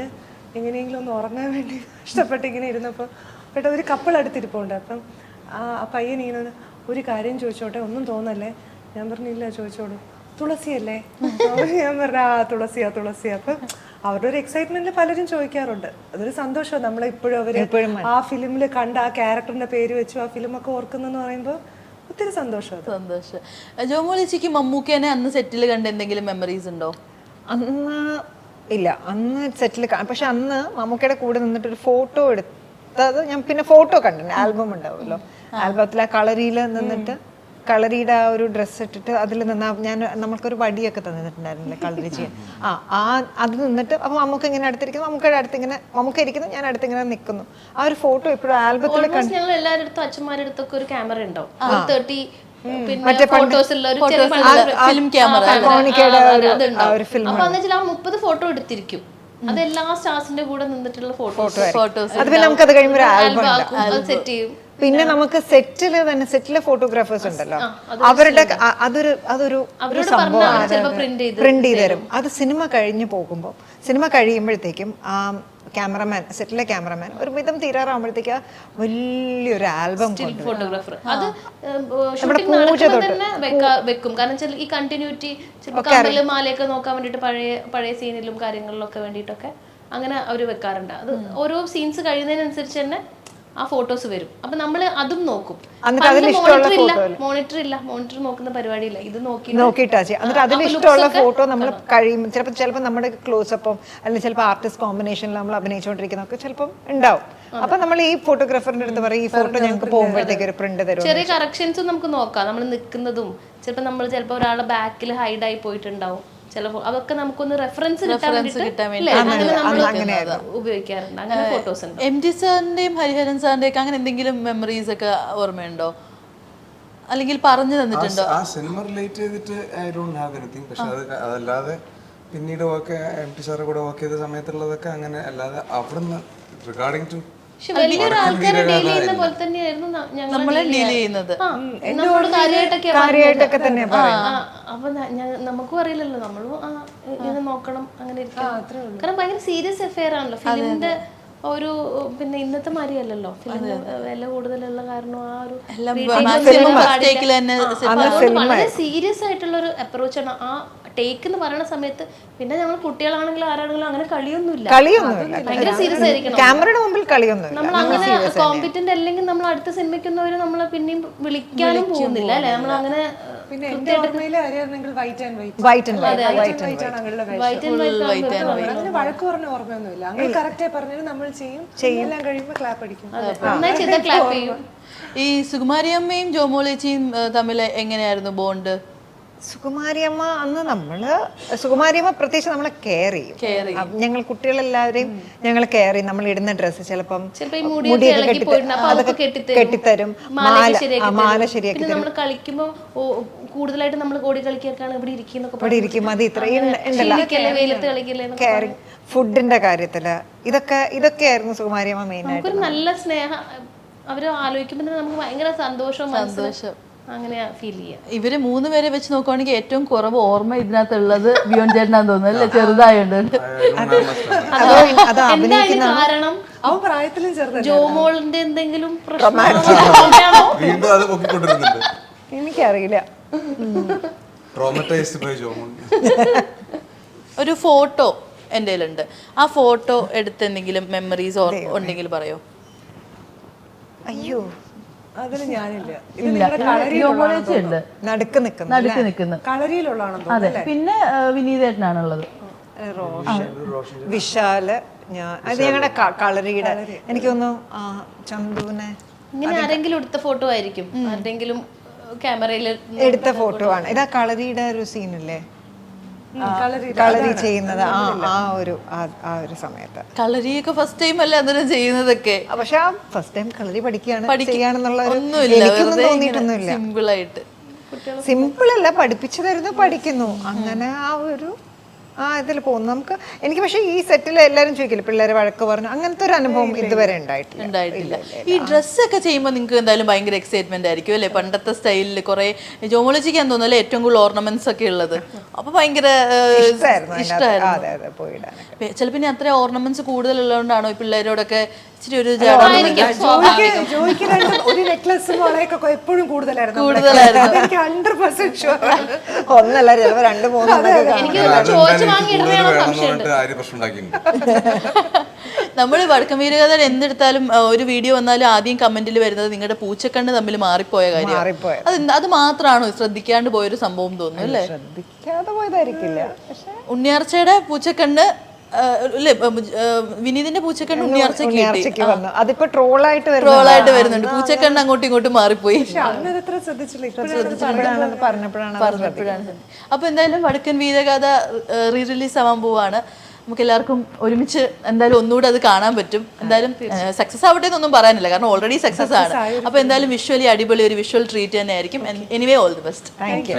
എങ്ങനെയെങ്കിലും ഒന്ന് ഉറങ്ങാൻ വേണ്ടി ഇഷ്ടപ്പെട്ട് ഇങ്ങനെ ഇരുന്നപ്പോൾ പെട്ടെന്ന് ഒരു കപ്പിൾ അടുത്തിരിപ്പുണ്ട്. അപ്പം ആ പയ്യൻ ഇങ്ങനെ ഒരു കാര്യം ചോദിച്ചോട്ടെ? ഒന്നും തോന്നല്ലേ? ഞാൻ പറഞ്ഞില്ല ചോദിച്ചോളൂ. തുളസിയല്ലേ? ഞാൻ പറഞ്ഞ ആ തുളസിയാ തുളസിയാ. അപ്പം അവരുടെ ഒരു എക്സൈറ്റ്മെന്റിൽ പലരും ചോദിക്കാറുണ്ട്. അതൊരു സന്തോഷം നമ്മൾ ഇപ്പോഴും അവർ ആ ഫിലിമിൽ കണ്ട ആ ക്യാരക്ടറിന്റെ പേര് വെച്ചു ആ ഫിലിം ഒക്കെ ഓർക്കുന്നെന്ന് പറയുമ്പോൾ ഒത്തിരി സന്തോഷം അത്. സന്തോഷം. ജോമോളിച്ചിക്ക് മമ്മൂക്കേനെ അന്ന് സെറ്റിൽ കണ്ട എന്തെങ്കിലും മെമ്മറീസ് ഉണ്ടോ? അന്ന് ഇല്ല. അന്ന് സെറ്റിൽ പക്ഷെ അന്ന് മമ്മൂക്കയുടെ കൂടെ നിന്നിട്ട് ഒരു ഫോട്ടോ എടുത്തത് ഞാൻ പിന്നെ ഫോട്ടോ കണ്ടിട്ടുണ്ട് ആൽബം ഉണ്ടാവുമല്ലോ. ആൽബത്തിലെ കളറിയിൽ നിന്നിട്ട് കളരിയുടെ ആ ഒരു ഡ്രസ്സ് ഇട്ടിട്ട് അതിൽ നിന്ന് ഞാൻ നമ്മൾക്കൊരു വടിയൊക്കെ തന്നിട്ടുണ്ടായിരുന്നില്ലേ കളരി ചെയ്യാൻ. ആ ആ അത് നിന്നിട്ട് അപ്പോൾ നമുക്ക് ഇങ്ങനെ അടുത്തിരിക്കുന്നു. നമുക്ക് അടുത്ത് ഇങ്ങനെ മമ്മൂക്ക ഇരിക്കുന്നു ഞാൻ അടുത്ത് ഇങ്ങനെ നിൽക്കുന്നു. ആ ഒരു ഫോട്ടോ ഇപ്പോഴും ആൽബത്തിൽ ഞങ്ങൾ എല്ലാവരുടെ അടുത്തും അച്ഛന്മാരുടെ അടുത്തൊക്കെ ഒരു ക്യാമറ ഉണ്ടാവും. തേർട്ടി മുപ്പത് ഫോട്ടോ എടുത്തിരിക്കും. അത് എല്ലാ സ്റ്റാർസിന്റെ കൂടെ നിന്നിട്ടുള്ള ഫോട്ടോസ് ഫോട്ടോസ് അത് പിന്നെ നമുക്ക് അത് കഴിയുമ്പോൾ ഒരു ആൽബം ആൽബം സെറ്റ് ചെയ്യും. പിന്നെ നമുക്ക് സെറ്റിൽ തന്നെ സെറ്റിലെ ഫോട്ടോഗ്രാഫേഴ്സ് ഉണ്ടല്ലോ. അവരുടെ അതൊരു അതൊരു ഒരു സംഭവമാണ് പ്രിന്റ് ചെയ്ത് തരും. അത് സിനിമ കഴിഞ്ഞു പോകുമ്പോൾ സിനിമ കഴിയുമ്പോഴത്തേക്കും ആ ക്യാമറമാൻ സെറ്റിലെ ക്യാമറമാൻ ഒരു വിധം തീരാറാകുമ്പോഴത്തേക്ക് വലിയൊരു ആൽബം ഫോട്ടോഗ്രാഫർ അത് വെക്കാ- കാരണം ഈ കണ്ടിന്യൂറ്റി മാലയൊക്കെ നോക്കാൻ വേണ്ടിട്ട് പഴയ പഴയ സീനിലും കാര്യങ്ങളിലൊക്കെ വേണ്ടിയിട്ടൊക്കെ അങ്ങനെ അവർ വെക്കാറുണ്ട്. അത് ഓരോ സീൻസ് കഴിയുന്നതിനനുസരിച്ച് തന്നെ ആ ഫോട്ടോസ് വരും. അപ്പൊ നമ്മൾ അതും നോക്കും. മോണിറ്റർ ഇല്ല. മോണിറ്റർ ഇല്ല. മോണിറ്റർ നോക്കുന്ന പരിപാടിയില്ല. ഇത് നോക്കി നോക്കിയിട്ടാ എന്നിട്ട് അതിൽ ഇഷ്ടമുള്ള ഫോട്ടോ നമ്മൾ കഴിയും. ചിലപ്പോൾ ചിലപ്പോൾ നമ്മുടെ ക്ലോസപ്പം അല്ലെങ്കിൽ ചിലപ്പോൾ ആർട്ടിസ്റ്റ് കോമ്പിനേഷനിൽ നമ്മൾ അഭിനയിച്ചുകൊണ്ടിരിക്കുന്നതൊക്കെ ചിലപ്പം ഉണ്ടാവും. അപ്പൊ നമ്മൾ ഈ ഫോട്ടോഗ്രാഫറിന്റെ അടുത്ത് പറയും ഈ ഫോട്ടോ ഞങ്ങൾക്ക് പോകുമ്പോഴത്തേക്ക് ഒരു പ്രിന്റ് തരും ചെറിയ കറക്ഷൻസും നമുക്ക് നോക്കാം. നമ്മൾ നിൽക്കുന്നതും ചിലപ്പോൾ നമ്മൾ ചിലപ്പോൾ ഒരാളുടെ ബാക്കിൽ ഹൈഡായി പോയിട്ടുണ്ടാവും. ചിലപ്പോൾ അതൊക്കെ നമുക്കൊന്ന് റെഫറൻസ് കിട്ടാൻ വേണ്ടിയിട്ട് അങ്ങനെ നമ്മൾ ഉപയോഗിക്കാറുണ്ട്. അങ്ങനെ ഫോട്ടോസ് ഉണ്ട്. എം ടി സാറിന്റെയും ഹരിഹരൻ സാറിന്റെയും ഒക്കെ അങ്ങനെ എന്തെങ്കിലും മെമ്മറീസ് ഒക്കെ ഓർമ്മയുണ്ടോ? അല്ലെങ്കിൽ പറഞ്ഞു തന്നിട്ടുണ്ടോ? ആ സിനിമ റിലേറ്റ് ചെയ്തിട്ട് ഐ ഡോണ്ട് ഹാവ് എനിത്തിങ് പക്ഷെ അത് അതല്ലാതെ പിന്നീട് വർക്ക് എം ടി സാറ് കൂടെ വർക്ക് ചെയ്ത സമയത്തുള്ളതൊക്കെ അങ്ങനെ അല്ലാതെ അവിടുന്ന് റിഗാർഡിങ് ടു നമ്മളെ ഡീൽ ചെയ്യുന്നത്. കാര്യമായിട്ടൊക്കെ തന്നെ അപ്പൊ നമുക്കും അറിയില്ലല്ലോ. നമ്മളും ഇത് നോക്കണം അങ്ങനെ കാരണം ഭയങ്കര സീരിയസ് അഫെയർ ആണല്ലോ. ഫിലിമിന്റെ ഒരു പിന്നെ ഇന്നത്തെ മാതിരിയല്ലല്ലോ. ഫിലിമിന് വില കൂടുതലുള്ള കാരണം ആ ഒരു വളരെ സീരിയസ് ആയിട്ടുള്ള ഒരു അപ്രോച്ച് ആണ് ആ ടേക്ക് എന്ന് പറയുന്ന സമയത്ത് പിന്നെ ഞങ്ങൾ കുട്ടികളാണെങ്കിലും ആരാണെങ്കിലും അങ്ങനെ കളിയൊന്നുമില്ല. കളിയൊന്നുമില്ല. ഭയങ്കര സീരിയസ് ആയിരിക്കണം ക്യാമറയുടെ മുമ്പിൽ കളിയൊന്നുമില്ല. നമ്മൾ അങ്ങനെ കോമ്പിറ്റന്റ് അല്ലെങ്കിൽ നമ്മൾ അടുത്ത സിനിമയ്ക്കുന്നവര് നമ്മളെ പിന്നെയും വിളിക്കാനും പോകുന്നില്ല അല്ലെ? നമ്മൾ അങ്ങനെ പിന്നെ എന്റെ ഓർമ്മയിൽ അറിയാമെങ്കിൽ white and white white and white white and white ആണ് അവളുടെ വേഷം. വൈറ്റ് ആൻഡ് വൈറ്റ് അങ്ങനെ വഴക്ക് പറഞ്ഞ ഓർമ്മയൊന്നുമില്ല. അങ്ങനെ കറക്റ്റായി പറഞ്ഞാൽ നമ്മൾ ചെയ്യും. എല്ലാം കഴിയുമ്പോൾ ക്ലാപ്പ് അടിക്കും. നന്നായി ചെയ്ത ക്ലാപ്പ് ചെയ്യും. ഈ സുകുമാരിയമ്മയും ജോമോളേച്ചിയും തമ്മിൽ എങ്ങനെയായിരുന്നു ബോണ്ട് സുകുമാരിയമ്മ അന്ന് നമ്മൾ സുകുമാരിയമ്മ പ്രത്യേകിച്ച് നമ്മളെ കെയർ ചെയ്യും. അപ്പൊ ഞങ്ങൾ കുട്ടികളെല്ലാവരെയും ഞങ്ങൾ കെയർ ചെയ്യും. നമ്മൾ ഇടുന്ന ഡ്രസ്സ് ചിലപ്പം ചിലപ്പോ ഈ മുടിയൊക്കെ ഇളകി കെട്ടി- പോയിട്ടുണ്ട്. അപ്പൊ അതൊക്കെ കെട്ടിത്തരും. കെട്ടിത്തരും. മാല ശരിയാക്കി ആ, മാല തരും. ശരിയാക്കി പിന്നെ നമ്മൾ കളിക്കുമ്പോ ഓ, കൂടുതലായിട്ട് നമ്മൾ ഓടി കളിക്കാണ് ഇവിടെ ഇരിക്കുന്നൊക്കെ ഇവിടെ ഇരിക്കും അത് ഇത്രയും ഉണ്ടല്ലോ. ക്ഷീണിക്കല്ലേ വെയിലത്ത് കളിക്കല്ലേ എന്നൊക്കെ കെയറിങ് ഫുഡിന്റെ കാര്യത്തിൽ ഇതൊക്കെ ഇതൊക്കെയായിരുന്നു സുകുമാരിയമ്മ മെയിൻ ആയിട്ട് നമുക്കൊരു നല്ല സ്നേഹം. അവർ ആലോചിക്കുമ്പോ തന്നെ നമുക്ക് ഭയങ്കര സന്തോഷം മനസ്സിന് അങ്ങനെയാ ഫീൽ ചെയ്യാം. ഇവർ മൂന്ന് പേരെ വെച്ച് നോക്കുവാണെങ്കിൽ ഏറ്റവും കുറവ് ഓർമ്മ ഇതിനകത്തുള്ളത് ബിയോൺ ചേട്ടനാന്ന് തോന്നുന്നു അല്ലേ? ചെറുതായോണ്ട്. അതോ അത് എന്താ ഇതിന് കാരണം അവൻ പ്രായത്തിലും ചെറുതല്ല? ജോമോളിന്റെ എന്തെങ്കിലും എനിക്കറിയില്ല. ഒരു ഫോട്ടോ എന്റെ കയ്യിലുണ്ട്. ആ ഫോട്ടോ എടുത്ത് എന്തെങ്കിലും മെമ്മറീസ് ഉണ്ടെങ്കിൽ പറയോ? അയ്യോ. അതിന് ഞാനില്ല. നടുക്ക് നിൽക്കുന്നു നടുക്ക് നിൽക്കുന്നു. കളരിയിലുള്ളതാണെന്ന് അതെ. പിന്നെ വിനീതേട്ടനാണുള്ളത്. റോഷൻ വിശാൽ ഞാൻ അത് ഞങ്ങളുടെ കളരിയുടെ. എനിക്ക് തോന്നുന്നു ചന്തുവിനെ ഇങ്ങനെ ആരെങ്കിലും എടുത്ത ഫോട്ടോ ആയിരിക്കും. ആരുടെങ്കിലും ക്യാമറയിൽ എടുത്ത ഫോട്ടോ ആണ്. ഇതാ കളരിയുടെ ഒരു സീനില്ലേ? കളരി ചെയ്യുന്നത് ആ ആ ഒരു ആ- ഒരു സമയത്ത്. കളരിയൊക്കെ ഫസ്റ്റ് ടൈം അല്ലേ അന്നേരം ചെയ്യുന്നതൊക്കെ? പക്ഷെ ആ ഫസ്റ്റ് ടൈം കളരി പഠിക്കുകയാണ് പഠിക്ക- ചെയ്യാണെന്നുള്ള എനിക്കൊന്നും തോന്നിയിട്ടൊന്നുമില്ല. സിമ്പിൾ ആയിട്ട്. സിമ്പിൾ അല്ല പഠിപ്പിച്ചു തരുന്നു പഠിക്കുന്നു. അങ്ങനെ ആ ഒരു ആ ഇതിൽ പോകുന്നു നമുക്ക് എനിക്ക് പക്ഷേ ഈ സെറ്റിൽ എല്ലാവരും ചോദിക്കില്ല പിള്ളേരെ വഴക്ക് പറഞ്ഞു അങ്ങനത്തെ ഒരു അനുഭവം ഇതുവരെ ഉണ്ടായിട്ടില്ല. ഉണ്ടായിട്ടില്ല. ഈ ഡ്രസ്സൊക്കെ ചെയ്യുമ്പോൾ നിങ്ങൾക്ക് എന്തായാലും ഭയങ്കര എക്സൈറ്റ്മെന്റ് ആയിരിക്കും അല്ലേ? പണ്ടത്തെ സ്റ്റൈലിൽ കുറെ ജോമോളജിക്ക് എന്ന് തോന്നുന്നു ഏറ്റവും കൂടുതൽ ഓർണമെന്റ്സ് ഒക്കെ ഉള്ളത്. അപ്പൊ ഭയങ്കര ഇഷ്ടമായിരുന്നു ചിലപ്പോൾ ഇനി അത്ര ഓർണമെന്റ്സ് കൂടുതലുള്ളതുകൊണ്ടാണോ ഈ പിള്ളേരോടൊക്കെ ഇച്ചിരി ഒരു ജോയിക്ക് രണ്ട് ഒരു നെക്ലസും വളയൊക്കെ എപ്പോഴും കൂടുതലായിരുന്നു. കൂടുതലായിരുന്നു. എനിക്ക് ഹൺഡ്രഡ് പെർസെന്റ് ഷുവർ ഒന്നല്ല ചിലപ്പോ രണ്ട് മൂന്ന് നമ്മൾ വടക്കം വീരകഥ എന്തെടുത്താലും ഒരു വീഡിയോ വന്നാലും ആദ്യം കമന്റിൽ വരുന്നത് നിങ്ങളുടെ പൂച്ചക്കണ്ണ് തമ്മിൽ മാറിപ്പോയ കാര്യം. അത് എന്ത്- അത് മാത്രമാണോ ശ്രദ്ധിക്കാണ്ട് പോയൊരു സംഭവം തോന്നുന്നു അല്ലേ? ശ്രദ്ധിക്കാതെ പോയതായിരിക്കില്ല. ഉണ്ണിയാർച്ചയുടെ പൂച്ചക്കണ്ണ് അല്ലേ വിനീതിന്റെ പൂച്ചക്കണ്ണ് ഉണ്ണിയാർച്ചയ്ക്ക് വന്നു. അതിപ്പോ ട്രോളായിട്ട് ട്രോളായിട്ട് വരുന്നുണ്ട്. പൂച്ചക്കണ്ണ് അങ്ങോട്ടും ഇങ്ങോട്ടും മാറിപ്പോയി. പറഞ്ഞപ്പോഴാണ് അപ്പൊ എന്തായാലും വടക്കൻ വീരഗാഥ റീറിലീസ് ആവാൻ പോവാണ്. നമുക്ക് എല്ലാവർക്കും ഒരുമിച്ച് എന്തായാലും ഒന്നുകൂടെ അത് കാണാൻ പറ്റും. എന്തായാലും സക്സസ് ആവട്ടെ എന്നൊന്നും പറയാനില്ല. കാരണം ഓൾറെഡി സക്സസ് ആണ്. അപ്പൊ എന്തായാലും വിഷ്വലി അടിപൊളി ഒരു വിഷ്വൽ ട്രീറ്റ് തന്നെ ആയിരിക്കും anyway all the best thank you